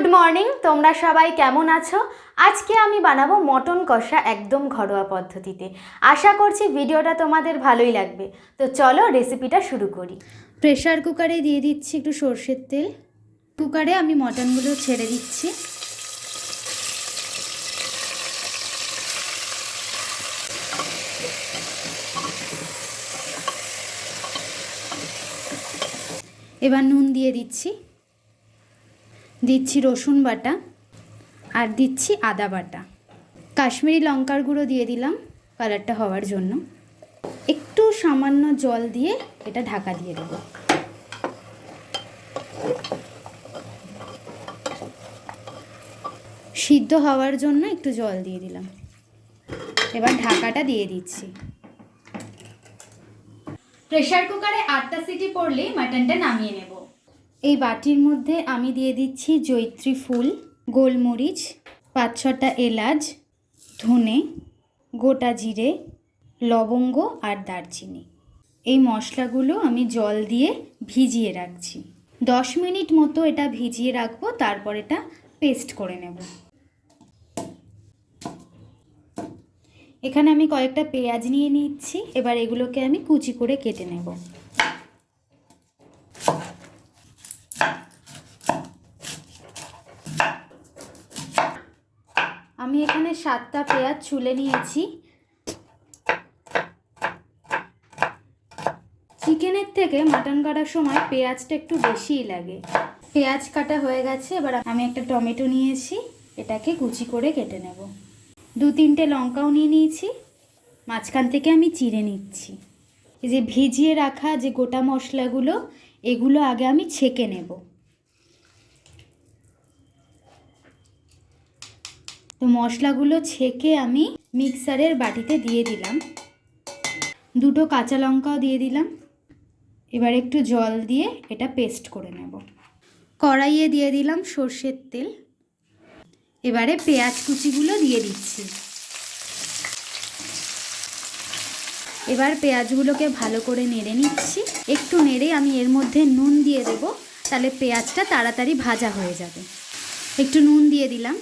Good morning তোমরা সবাই কেমন আছো? আজকে আমি বানাবো মটন কষা একদম ঘরোয়া পদ্ধতিতে। আশা করছি ভিডিওটা তোমাদের ভালোই লাগবে। তো চলো রেসিপিটা শুরু করি। প্রেশার কুকারে দিয়ে দিচ্ছি একটু সর্ষের তেল। কুকারে আমি মটনগুলো ছেড়ে দিচ্ছি। এবার নুন দিয়ে দিচ্ছি। দিচ্ছি রসুন বাটা আর দিচ্ছি আদা বাটা। কাশ্মীরি লঙ্কার গুঁড়ো দিয়ে দিলাম কালারটা হওয়ার জন্য। একটু সামান্য জল দিয়ে এটা ঢাকা দিয়ে দেবো। সিদ্ধ হওয়ার জন্য একটু জল দিয়ে দিলাম। এবার ঢাকাটা দিয়ে দিচ্ছি। প্রেশার কুকারে আটটা সিটি পড়লেই মাটনটা নামিয়ে নেব। এই বাটির মধ্যে আমি দিয়ে দিচ্ছি জৈত্রী ফুল, গোলমরিচ, পাঁচ ছটা এলাচ, ধনে, গোটা জিরে, লবঙ্গ আর দারচিনি। এই মশলাগুলো আমি জল দিয়ে ভিজিয়ে রাখছি। দশ মিনিট মতো এটা ভিজিয়ে রাখব, তারপর এটা পেস্ট করে নেব। এখানে আমি কয়েকটা পেঁয়াজ নিয়ে নিচ্ছি, এবার এগুলোকে আমি কুচি করে কেটে নেব আমি এখানে সাতটা পেঁয়াজ ছুলে নিয়েছি। চিকেনের থেকে মাটন কাটার সময় পেঁয়াজটা একটু বেশিই লাগে। পেঁয়াজ কাটা হয়ে গেছে, এবার আমি একটা টমেটো নিয়েছি, এটাকে কুচি করে কেটে নেব। দু তিনটে লঙ্কাও নিয়ে নিয়েছি, মাঝখান থেকে আমি চিড়ে নিচ্ছি। এই যে ভিজিয়ে রাখা যে গোটা মশলাগুলো, এগুলো আগে আমি ছেঁকে নেব। তো মশলাগুলো ছেঁকে আমি মিক্সারের বাটিতে দিয়ে দিলাম। দুটো কাঁচা লঙ্কাও দিয়ে দিলাম। এবার একটু জল দিয়ে এটা পেস্ট করে নেব। কড়াইয়ে দিয়ে দিলাম সর্ষের তেল। এবারে পেঁয়াজ কুচিগুলো দিয়ে দিচ্ছি। এবার পেঁয়াজগুলোকে ভালো করে নেড়ে নিচ্ছি। একটু নেড়ে আমি এর মধ্যে নুন দিয়ে দেব। তাহলে পেঁয়াজটা তাড়াতাড়ি ভাজা হয়ে যাবে। একটু নুন দিয়ে দিলাম।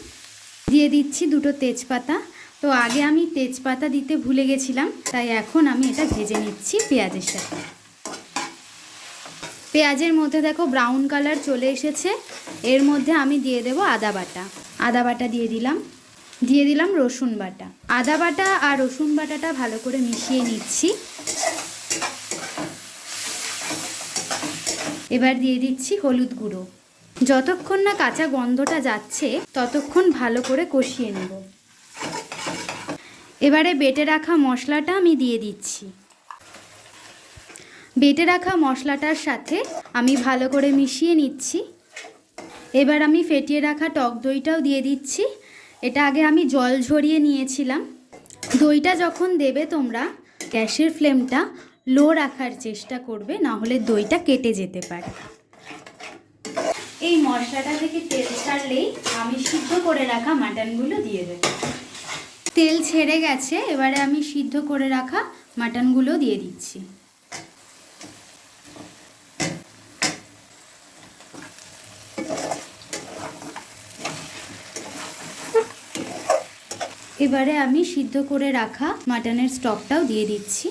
দিয়ে দিচ্ছি দুটো তেজপাতা। তো আগে আমি তেজপাতা দিতে ভুলে গেছিলাম, তাই এখন আমি এটা ভেজে নিচ্ছি পেঁয়াজের সাথে। পেঁয়াজের মধ্যে দেখো ব্রাউন কালার চলে এসেছে, এর মধ্যে আমি দিয়ে দেব আদা বাটা। আদা বাটা দিয়ে দিলাম দিয়ে দিলাম রসুন বাটা। আদা বাটা আর রসুন বাটাটা ভালো করে মিশিয়ে নিচ্ছি। এবার দিয়ে দিচ্ছি হলুদ গুঁড়ো। যতক্ষণ না কাঁচা গন্ধটা যাচ্ছে, ততক্ষণ ভালো করে কষিয়ে নেব। এবারে বেটে রাখা মশলাটা আমি দিয়ে দিচ্ছি। বেটে রাখা মশলাটার সাথে আমি ভালো করে মিশিয়ে নিচ্ছি। এবার আমি ফেটিয়ে রাখা টক দইটাও দিয়ে দিচ্ছি। এটা আগে আমি জল ঝরিয়ে নিয়েছিলাম। দইটা যখন দেবে তোমরা, গ্যাসের ফ্লেমটা লো রাখার চেষ্টা করবে না হলে দইটা কেটে যেতে পারে। এই মশলাটা থেকে তেল ছাড়লেই আমি সিদ্ধ করে রাখা মাটনগুলো দিয়ে দেব। তেল ছেড়ে গেছে, এবারে আমি সিদ্ধ করে রাখা মাটনগুলো দিয়ে দিচ্ছি। এবারে আমি সিদ্ধ করে রাখা মাটনের স্টকটাও দিয়ে দিচ্ছি।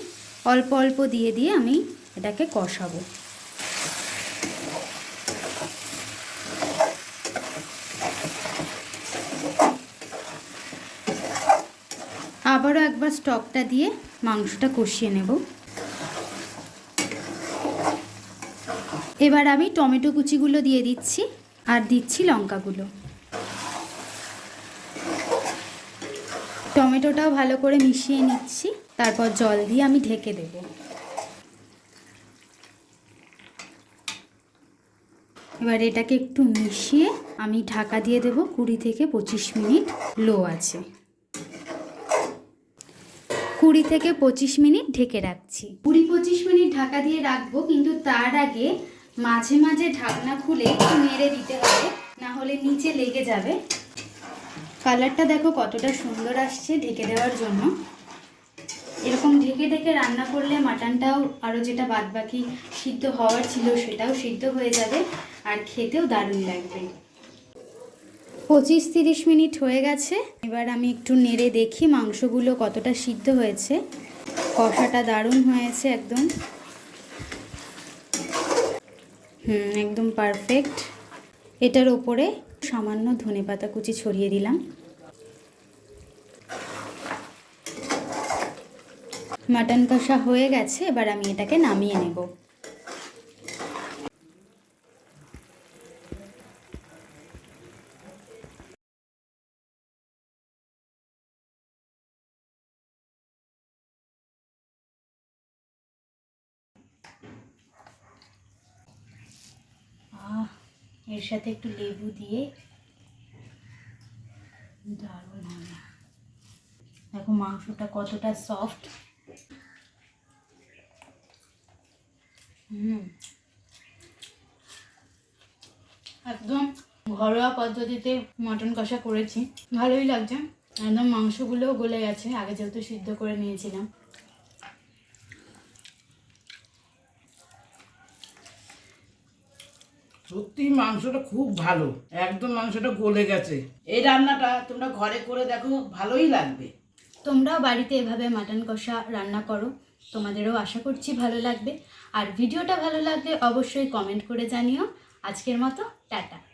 অল্প অল্প দিয়ে দিয়ে আমি এটাকে কষাবো। আবারও একবার স্টকটা দিয়ে মাংসটা কষিয়ে নেব। এবার আমি টমেটো কুচিগুলো দিয়ে দিচ্ছি আর দিচ্ছি লঙ্কাগুলো। টমেটোটাও ভালো করে মিশিয়ে নিচ্ছি, তারপর জল দিয়ে আমি ঢেকে দেব। এবার এটাকে একটু মিশিয়ে আমি ঢাকা দিয়ে দেব কুড়ি থেকে পঁচিশ মিনিট লো আছে। কুড়ি থেকে পঁচিশ মিনিট ঢেকে রাখছি। কুড়ি পঁচিশ মিনিট ঢাকা দিয়ে রাখব, কিন্তু তার আগে মাঝে মাঝে ঢাকনা খুলে একটু নেড়ে দিতে হবে, না হলে নিচে লেগে যাবে। কালারটা দেখো কতটা সুন্দর আসছে ঢেকে দেওয়ার জন্য। এরকম ঢেকে ঢেকে রান্না করলে মাটনটাও আরও যেটা বাদবাকি সিদ্ধ হওয়ার ছিল সেটাও সিদ্ধ হয়ে যাবে, আর খেতেও দারুণ লাগবে। পঁচিশ তিরিশ মিনিট হয়ে গেছে। এবার আমি একটু নেড়ে দেখি মাংসগুলো কতটা সিদ্ধ হয়েছে। কষাটা দারুণ হয়েছে একদম। হুম, একদম পারফেক্ট এটার ওপরে সামান্য ধনেপাতা কুচি ছড়িয়ে দিলাম। মাটন কষা হয়ে গেছে, এবার আমি এটাকে নামিয়ে নেব। এর সাথে একটু লেবু দিয়ে দারুণ হবে। দেখো মাংসটা কতটা সফট হুম। একদম ঘরোয়া পদ্ধতিতে মটন কষা করেছি। ভালোই লাগছে। একদম মাংসগুলোও গলে গেছে। আগে যেহেতু সিদ্ধ করে নিয়েছিলাম। সত্যি মাংসটা খুব ভালো। একদম মাংসটা গলে গেছে। এই রান্নাটা তোমরা ঘরে করে দেখো, ভালোই লাগবে। তোমরাও বাড়িতে এভাবে মাটন কষা রান্না করো। তোমাদেরও আশা করছি ভালো লাগবে। আর ভিডিওটা ভালো লাগলে অবশ্যই কমেন্ট করে জানিও। আজকের মতো, টাটা।